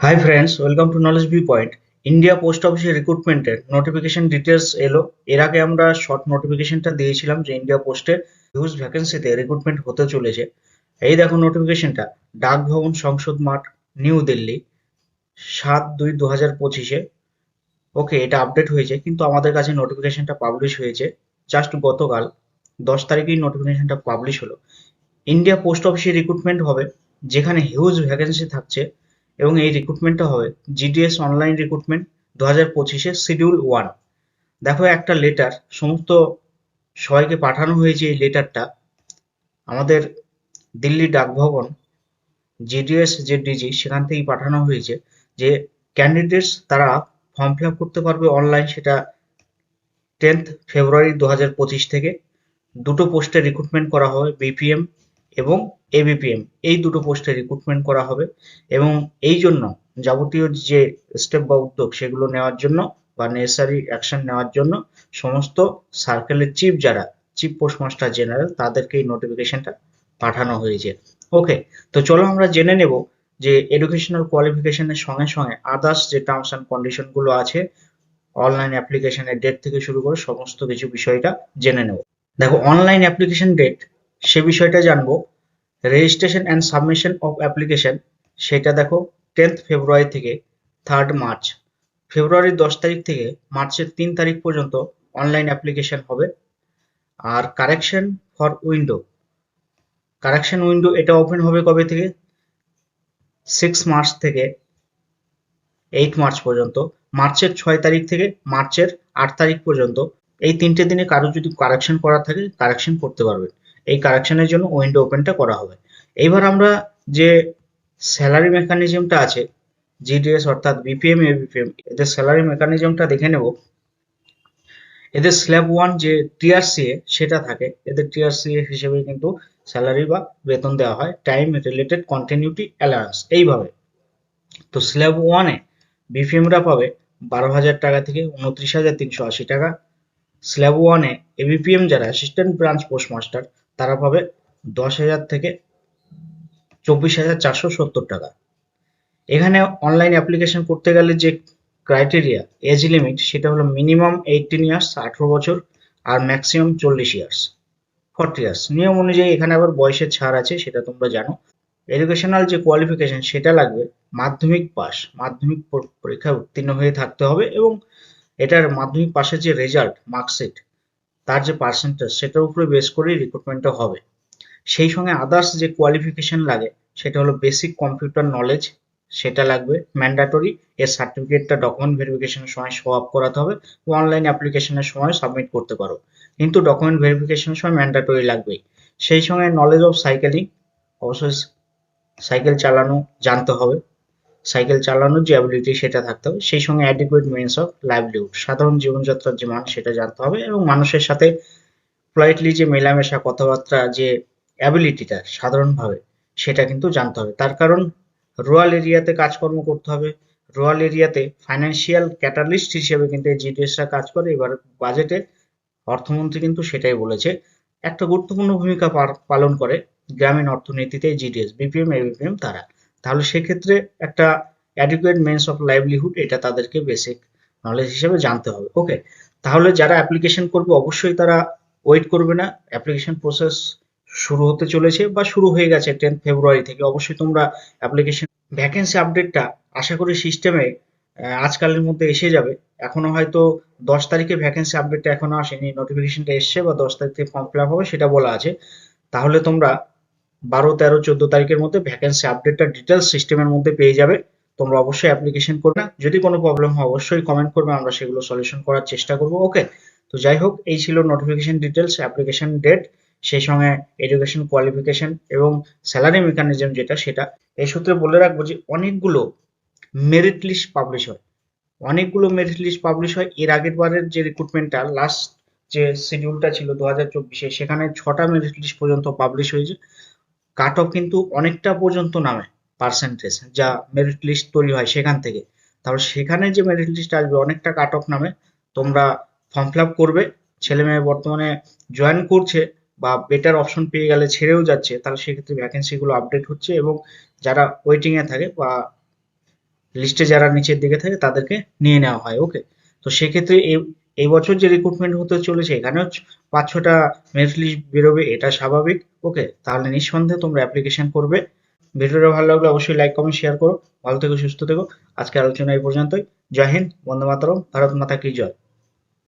Hi friends welcome to knowledge view point India post অফিসের রিক্রুটমেন্টের notification details এলো। এর আগে আমরা শর্ট নোটিফিকেশনটা দিয়েছিলাম যে ইন্ডিয়া পোস্টে হিউজ ভ্যাকেন্সিতে রিক্রুটমেন্ট হতে চলেছে। এই দেখো নোটিফিকেশনটা ডাক ভবন সংসদ মাঠ নিউ দিল্লি সাত দুই দু হাজার পঁচিশে। ওকে এটা আপডেট হয়েছে, কিন্তু আমাদের কাছে নোটিফিকেশনটা পাবলিশ হয়েছে জাস্ট গতকাল। দশ তারিখেই নোটিফিকেশনটা পাবলিশ হলো। ইন্ডিয়া পোস্ট অফিসে রিক্রুটমেন্ট হবে, যেখানে হিউজ ভ্যাকেন্সি থাকছে। এবং এই রিক্রুটমেন্টটা হবে জিডিএস অনলাইন রিক্রুটমেন্ট দু হাজার পঁচিশে শিডিউল ওয়ান দেখো একটা লেটার সমস্ত সবাইকে পাঠানো হয়েছে এই লেটারটা আমাদের দিল্লি ডাকভবন জিডিএস যে ডিজি সেখান থেকেই পাঠানো হয়েছে যে ক্যান্ডিডেটস তারা ফর্ম ফিল করতে পারবে অনলাইন সেটা টেন্থ ফেব্রুয়ারি দু হাজার পঁচিশ থেকে। দুটো পোস্টে রিক্রুটমেন্ট করা হবে বিপিএম এবং এবিপিএম এই দুটো পোস্টে রিক্রুটমেন্ট করা হবে এবং এই জন্য যাবতীয় যে স্টেপ বা উদ্যোগ সেগুলো নেওয়ার জন্য বা নেসারি অ্যাকশন নেওয়ার জন্য সমস্ত সার্কেলের চিফ যারা চিফ পোস্টমাস্টার জেনারেল তাদেরকে এই নোটিফিকেশনটা পাঠানো হয়েছে। ওকে তো চলো আমরা জেনে নেব যে এডুকেশনাল কোয়ালিফিকেশনের সঙ্গে সঙ্গে আদার্স যে টার্মস অ্যান্ড কন্ডিশনগুলো আছে অনলাইন অ্যাপ্লিকেশনের ডেট থেকে শুরু করে সমস্ত কিছু বিষয়টা জেনে নেব। দেখো অনলাইন অ্যাপ্লিকেশন ডেট সে বিষয়টা জানব registration and submission of application সেটা দেখো টেন্থ ফেব্রুয়ারি থেকে থার্ড মার্চ ফেব্রুয়ারির দশ তারিখ থেকে মার্চের তিন তারিখ পর্যন্ত অনলাইন অ্যাপ্লিকেশন হবে। আর correction for window correction window এটা ওপেন হবে কবে থেকে? সিক্স মার্চ থেকে এইট মার্চ পর্যন্ত। মার্চের ছয় তারিখ থেকে মার্চের আট তারিখ পর্যন্ত এই তিনটে দিনে কারও যদি কারেকশন করা থাকে কারেকশন করতে পারবেন। এই কারেকশনের জন্য উইন্ডো ওপেনটা করা হবে। এইবার আমরা যে স্যালারি মেকানিজমটা আছে জিডিএস অর্থাৎ বিপিএম এবিপিএম এদের স্যালারি মেকানিজমটা দেখে নেব। এদের স্ল্যাব ওয়ান যে টিআরসিএ সেটা থাকে, এদের টিআরসিএ হিসেবে কিন্তু স্যালারি বা বেতন দেওয়া হয় টাইম রিলেটেড কন্টিনিউটি অ্যালায়েন্স এইভাবে। তো স্ল্যাব ওয়ানে বিপিএমরা পাবে বারো হাজার টাকা থেকে উনত্রিশ হাজার তিনশো আশি টাকা। স্ল্যাব ওয়ানে এবিপিএম যারা অ্যাসিস্ট্যান্ট ব্রাঞ্চ পোস্টমাস্টার তারা পাবে দশ হাজার থেকে চব্বিশ হাজার চারশো সত্তর টাকা। এখানে অনলাইন অ্যাপ্লিকেশন করতে গেলে যে ক্রাইটেরিয়া এজ লিমিট সেটা হলো মিনিমাম এইটিন ইয়ার্স আঠেরো বছর, আর ম্যাক্সিমাম চল্লিশ ইয়ার্স ফর্টি ইয়ার্স নিয়ম অনুযায়ী এখানে আবার বয়সের ছাড় আছে, সেটা তোমরা জানো। এডুকেশনাল যে কোয়ালিফিকেশন সেটা লাগবে মাধ্যমিক পাস মাধ্যমিক পরীক্ষায় উত্তীর্ণ হয়ে থাকতে হবে এবং এটার মাধ্যমিক পাশের যে রেজাল্ট মার্কশিট তার যে পার্সেন্টেজ সেটার উপরে বেস করেই রিক্রুটমেন্টটা হবে। সেই সঙ্গে আদার্স যে কোয়ালিফিকেশন লাগে, সেটা হলো বেসিক কম্পিউটার নলেজ সেটা লাগবে। ম্যান্ডাটরি এর সার্টিফিকেটটা ডকুমেন্ট ভেরিফিকেশনের সময় শো আপ করাতে হবে অনলাইন অ্যাপ্লিকেশনের সময় সাবমিট করতে পারো। কিন্তু ডকুমেন্ট ভেরিফিকেশনের সময় ম্যান্ডাটরি লাগবেই। সেই সঙ্গে নলেজ অফ সাইকেলিং অবশ্যই সাইকেল চালানো জানতে হবে। সাইকেল চালানোর যে অ্যাবিলিটি সেটা থাকতে হবে। সেই সঙ্গে অ্যাডিকুয়েট মিনস অফ লাইভলিহুড সাধারণ জীবনযাত্রার যে মান সেটা জানতে হবে এবং মানুষের সাথে পোলাইটলি যে মেলামেশা, কথাবার্তা যে অ্যাবিলিটিটা সাধারণভাবে সেটা কিন্তু জানতে হবে। তার কারণ রুরাল এরিয়াতে কাজকর্ম করতে হবে। রুরাল এরিয়াতে ফাইন্যান্সিয়াল ক্যাটালিস্ট হিসেবে কিন্তু এই জিডিএসরা কাজ করে। এবার বাজেটে অর্থমন্ত্রী কিন্তু সেটাই বলেছে, একটা গুরুত্বপূর্ণ ভূমিকা পালন করে গ্রামীণ অর্থনীতিতে জিডিএস বিপিএম এবিপিএম তারা। তাহলে সেক্ষেত্রে একটা অ্যাডিকুয়েট মেন্স অফ লাইভলিহুড এটা তাদেরকে বেসিক নলেজ হিসেবে জানতে হবে। ওকে তাহলে যারা অ্যাপ্লিকেশন করবে অবশ্যই তারা ওয়েট করবে না। অ্যাপ্লিকেশন প্রসেস শুরু হতে চলেছে বা শুরু হয়ে গেছে টেন্থ ফেব্রুয়ারি থেকে। অবশ্যই তোমরা অ্যাপ্লিকেশন ভ্যাকেন্সি আপডেটটা আশা করি সিস্টেমে আজকালের মধ্যে এসে যাবে। এখনও হয়তো দশ তারিখে ভ্যাকেন্সি আপডেটটা এখনও আসেনি। নোটিফিকেশনটা এসছে বা দশ তারিখ থেকে ফর্ম ফিল আপ হবে সেটা বলা আছে। তাহলে তোমরা বারো, তেরো, চোদ্দ তারিখের মধ্যে ভ্যাকেন্সি আপডেটটা ডিটেলস সিস্টেমের মধ্যে পেয়ে যাবে। তোমরা অবশ্যই অ্যাপ্লিকেশন করবে। যদি কোনো প্রবলেম হয়, অবশ্যই কমেন্ট করবে, আমরা সেগুলো সলিউশন করার চেষ্টা করব। ওকে তো যাই হোক, এই ছিল নোটিফিকেশন ডিটেলস অ্যাপ্লিকেশন ডেট সেই সঙ্গে এডুকেশন কোয়ালিফিকেশন এবং স্যালারি মেকানিজম যেটা, সেটা। এই সূত্রে বলে রাখব যে, অনেকগুলো মেরিট লিস্ট পাবলিশ হয়। অনেকগুলো মেরিট লিস্ট পাবলিশ হয়। এর আগের বারের যে রিক্রুটমেন্টটা লাস্ট যে শিডিউলটা ছিল দু হাজার চব্বিশে, সেখানে ছটা মেরিট লিস্ট পর্যন্ত পাবলিশ হয়েছে। কাট অফ কিন্তু অনেকটা পর্যন্ত নামে পার্সেন্টেজ যা মেরিট লিস্ট তৈরি হয় সেখান থেকে। তারপর সেখানে যে মেরিট লিস্ট আসবে, অনেকটা কাট অফ নামে। তোমরা ফর্ম ফিল আপ করবে, ছেলে মেয়ে বর্তমানে জয়েন করছে বা বেটার অপশন পেয়ে গেলে ছেড়েও যাচ্ছে, তাহলে সেক্ষেত্রে ভ্যাকেন্সিগুলো আপডেট হচ্ছে এবং যারা ওয়েটিংয়ে থাকে বা লিস্টে যারা নিচের দিকে থাকে, তাদেরকে নিয়ে নেওয়া হয় ওকে তো সেক্ষেত্রে এই এই বছর যে রিক্রুটমেন্ট হতে চলেছে এখানেও পাঁচ ছটা মেরিট লিস্ট বেরোবে, এটা স্বাভাবিক। ওকে তাহলে নিঃসন্দেহে তোমরা অ্যাপ্লিকেশন করবে। ভিডিওটা ভালো লাগলে অবশ্যই লাইক কমেন্ট শেয়ার করো। ভালো থেকো, সুস্থ থেকো। আজকে আলোচনা এই পর্যন্তই। জয় হিন্দ, বন্দে মাতরম, ভারত মাতা কি জয়।